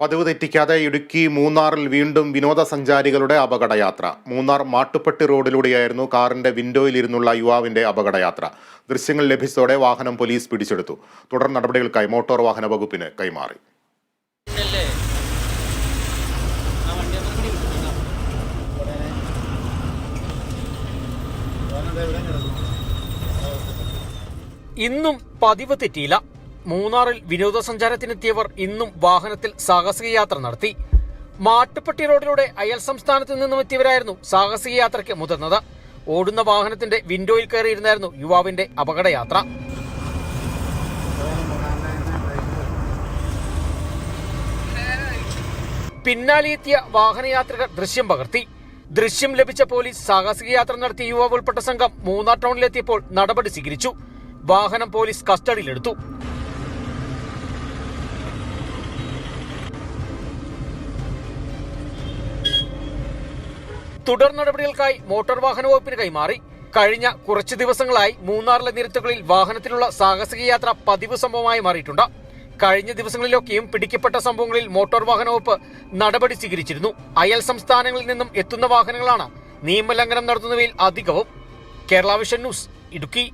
പതിവ് തെറ്റിക്കാതെ ഇടുക്കി മൂന്നാറിൽ വീണ്ടും വിനോദസഞ്ചാരികളുടെ അപകടയാത്ര. മൂന്നാർ മാട്ടുപ്പെട്ടി റോഡിലൂടെയായിരുന്നു കാറിന്റെ വിൻഡോയിലിരുന്നുള്ള യുവാവിന്റെ അപകടയാത്ര. ദൃശ്യങ്ങൾ ലഭിച്ചതോടെ വാഹനം പോലീസ് പിടിച്ചെടുത്തു. തുടർ നടപടികൾക്കായി മോട്ടോർ വാഹന വകുപ്പിന് കൈമാറി. ഇന്നും പതിവ് തെറ്റിയില്ല. മൂന്നാറിൽ വിനോദസഞ്ചാരത്തിനെത്തിയവർ ഇന്നും വാഹനത്തിൽ സാഹസിക യാത്ര നടത്തി. മാട്ടുപ്പെട്ടി റോഡിലൂടെ അയൽ സംസ്ഥാനത്ത് നിന്നും എത്തിയവരായിരുന്നു സാഹസിക യാത്രയ്ക്ക് മുതിർന്നത്. ഓടുന്ന വാഹനത്തിന്റെ വിൻഡോയിൽ കയറിയിരുന്നായിരുന്നു യുവാവിന്റെ അപകടയാത്ര. പിന്നാലെയെത്തിയ വാഹനയാത്രികർ ദൃശ്യം പകർത്തി. ദൃശ്യം ലഭിച്ച പോലീസ് സാഹസിക യാത്ര നടത്തിയ യുവാവ് ഉൾപ്പെട്ട സംഘം മൂന്നാർ ടൗണിലെത്തിയപ്പോൾ നടപടി സ്വീകരിച്ചു. വാഹനം പോലീസ് കസ്റ്റഡിയിലെടുത്തു. തുടർ നടപടികൾക്കായി മോട്ടോർ വാഹന വകുപ്പിന് കൈമാറി. കഴിഞ്ഞ കുറച്ചു ദിവസങ്ങളായി മൂന്നാറിലെ നിരത്തുകളിൽ വാഹനത്തിലുള്ള സാഹസിക യാത്ര പതിവ് സംഭവമായി മാറിയിട്ടുണ്ട്. കഴിഞ്ഞ ദിവസങ്ങളിലൊക്കെയും പിടിക്കപ്പെട്ട സംഭവങ്ങളിൽ മോട്ടോർ വാഹന വകുപ്പ് നടപടി സ്വീകരിച്ചിരുന്നു. അയൽ സംസ്ഥാനങ്ങളിൽ നിന്നും എത്തുന്ന വാഹനങ്ങളാണ് നിയമലംഘനം നടത്തുന്നവയിൽ അധികവും. Kerala vision news Idukki.